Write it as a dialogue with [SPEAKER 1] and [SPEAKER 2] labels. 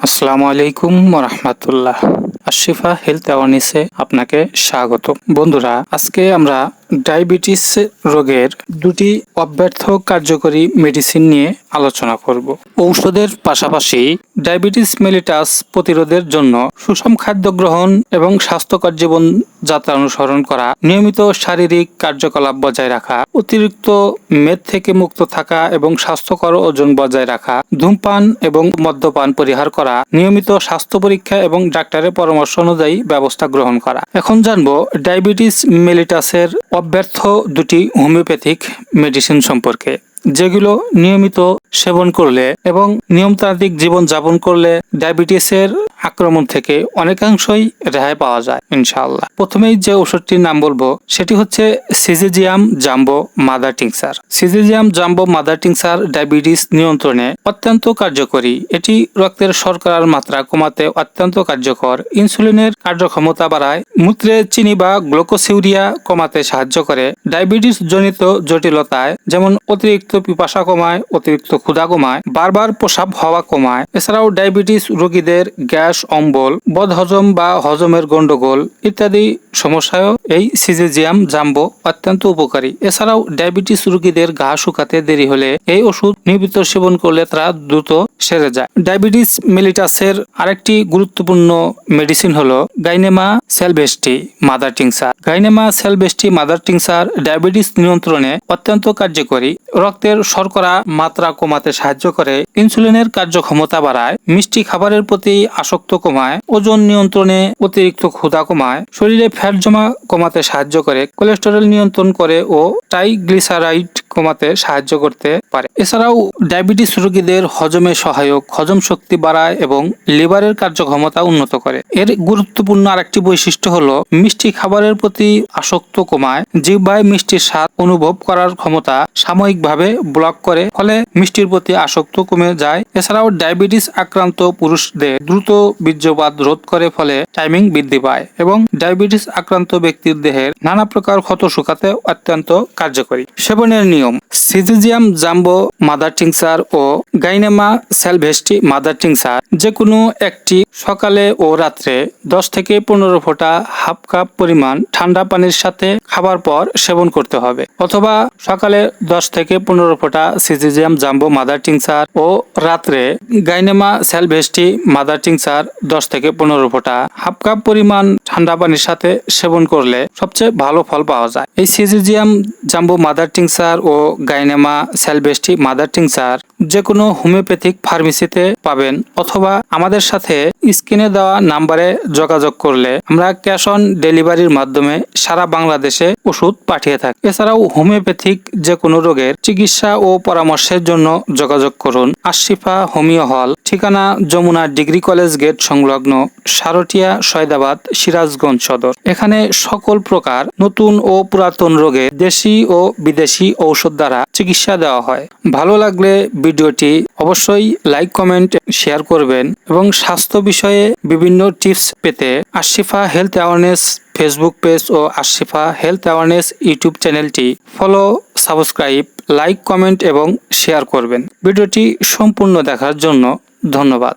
[SPEAKER 1] আসসালামু আলাইকুম রহমতুল্লাহ আশিফা হেলথ অ্যাওয়ারনেসে আপনাকে স্বাগত বন্ধুরা আজকে আমরা ডায়াবেটিস রোগের দুটি অব্যর্থ কার্যকরী মেডিসিন নিয়ে আলোচনা করব। ঔষধের পাশাপাশি ডায়াবেটিস মেলিটাস প্রতিরোধের জন্য সুষম খাদ্য গ্রহণ এবং স্বাস্থ্যকর জীবন যাত্রা অনুসরণ করা, নিয়মিত শারীরিক কার্যকলাপ বজায় রাখা, অতিরিক্ত মেদ থেকে মুক্ত থাকা এবং স্বাস্থ্যকর ওজন বজায় রাখা, ধূমপান এবং মদ্যপান পরিহার করা, নিয়মিত স্বাস্থ্য পরীক্ষা এবং ডাক্তারের পরামর্শ অনুযায়ী ব্যবস্থা গ্রহণ করা। এখন জানব, ডায়াবেটিস মেলিটাসের অব্যর্থ দুটি হোমিওপ্যাথিক মেডিসিন সম্পর্কে, যেগুলো নিয়মিত সেবন করলে এবং নিয়মতান্ত্রিক জীবন যাপন করলে ডায়াবেটিসের আক্রমণ থেকে অনেকাংশই রেহাই পাওয়া যায়, ইনশাআল্লাহ। প্রথমেই যে ওষুধটির নাম বলব, সেটি হচ্ছে সিজিজিয়াম jumbo mother tincture. সিজেজিয়াম jumbo mother tincture diabetes নিয়ন্ত্রণে অত্যন্ত কার্যকরী। এটি রক্তের শর্করার মাত্রা কমাতে অত্যন্ত কার্যকর। ইনসুলিনের কার্যক্ষমতা বাড়ায়, মূত্রে চিনি বা গ্লুকোসিউরিয়া কমাতে সাহায্য করে। ডায়াবেটিস জনিত জটিলতায়, যেমন অতিরিক্ত পিপাসা কমায়, অতিরিক্ত ক্ষুধা কমায়, বারবার প্রসাব হওয়া কমায়। এছাড়াও ডায়াবেটিস রোগীদের গ্যাস অম্বল, বদহজম বা হজমের গন্ডগোল ইত্যাদি সমস্যায়ও এই সিজেজিয়াম জাম্বো অত্যন্ত উপকারী। এছাড়াও ডায়াবেটিস রোগীদের ঘা শুকাতে দেরি হলে এই ওষুধ নিয়মিত সেবন করলে তারা দ্রুত সেরে যায়। ডায়াবেটিস মেলিটাসের আরেকটি গুরুত্বপূর্ণ মেডিসিন হলো গাইনেমা সেলবেস্টি মাদার টিংসার। গাইনেমা সেলবেস্টি মাদার টিংসার ডায়াবেটিস নিয়ন্ত্রণে অত্যন্ত কার্যকরী। রক্তের শর্করা মাত্রা কমাতে সাহায্য করে। ইনসুলিনের কার্যক্ষমতা বাড়ায়। মিষ্টি খাবারের প্রতি আসক্ত কমায়। ওজন নিয়ন্ত্রণে অতিরিক্ত ক্ষুধা কমায়। শরীরে ফ্যাট জমা কমাতে সাহায্য করে। কোলেস্টেরল নিয়ন্ত্রণ করে ও ট্রাইগ্লিসারাইড কমাতে সাহায্য করতে পারে। এছাড়াও ডায়াবেটিস রোগীদের হজমে সহায়ক, হজম শক্তি বাড়ায় এবং লিভারের কার্যক্ষমতা উন্নত করে। এর গুরুত্বপূর্ণ আরেকটি বৈশিষ্ট্য হলো, মিষ্টি খাবারের প্রতি আসক্ত কমায়। জিহ্বায় মিষ্টির স্বাদ অনুভব করার ক্ষমতা সাময়িকভাবে ব্লক করে, ফলে মিষ্টির প্রতি আসক্ত কমে যায়। এছাড়াও ডায়াবেটিস আক্রান্ত পুরুষদের দ্রুত বীর্যপাত রোধ করে ফলে টাইমিং বৃদ্ধি পায় এবং ডায়াবেটিস আক্রান্ত ব্যক্তির দেহের নানা প্রকার ক্ষত শুকাতে অত্যন্ত কার্যকরী। সেবনের নিয়ম, সিজিজিয়াম জাম্বো মাদার টিংসার ও গাইনেমা সেলভেস্টি মাদার টিংসার যে কোনো একটি সকালে ও রাত্রে দশ থেকে পনেরো ফোঁটা হাফ কাপ পরিমাণ ঠান্ডা পানির সাথে খাবার পর সেবন করতে হবে। অথবা সকালে দশ থেকে পনেরো ফোঁটা সিজিজিয়াম জাম্বো মাদার টিংসার ও রাত্রে গাইনেমা স্যালভেস্টি, মাদার টিংসার দশ থেকে পনেরো ফোঁটা, হাফ কাপ পরিমাণ ঠান্ডা পানির সাথে সেবন করলে সবচেয়ে ভালো ফল পাওয়া যায়। এই সিজিজিয়াম জাম্বো মাদার টিংসার ও গাইনেমা স্যালভেস্টি মাদার টিংসার যে কোনো হোমিওপ্যাথিক ফার্মেসিতে পাবেন অথবা আমাদের সাথে স্ক্রিনে দেওয়া নাম্বারে যোগাযোগ করলে আমরা ক্যাশ অন ডেলিভারির মাধ্যমে সারা বাংলাদেশে ওষুধ পাঠিয়ে থাকি। এছাড়াও হোমিওপ্যাথিক যে কোনো রোগের চিকিৎসা ও পরামর্শের জন্য যোগাযোগ করুন। আশিফা হোমিও হল, ঠিকানা যমুনা ডিগ্রি কলেজ গেট সংলগ্ন সারটিয়া সয়দাবাদ সিরাজগঞ্জ সদর। এখানে সকল প্রকার নতুন ও পুরাতন রোগে দেশি ও বিদেশি ঔষধ দ্বারা চিকিৎসা দেওয়া হয়। ভালো লাগলে ভিডিওটি অবশ্যই লাইক, কমেন্ট, শেয়ার করবেন এবং স্বাস্থ্য বিষয়ে বিভিন্ন টিপস পেতে Ashifa health awareness Facebook page ও আশিফা হেলথ অ্যাওয়ারনেস ইউটিউব চ্যানেলটি ফলো, সাবস্ক্রাইব, লাইক, কমেন্ট এবং শেয়ার করবেন। ভিডিওটি সম্পূর্ণ দেখার জন্য ধন্যবাদ।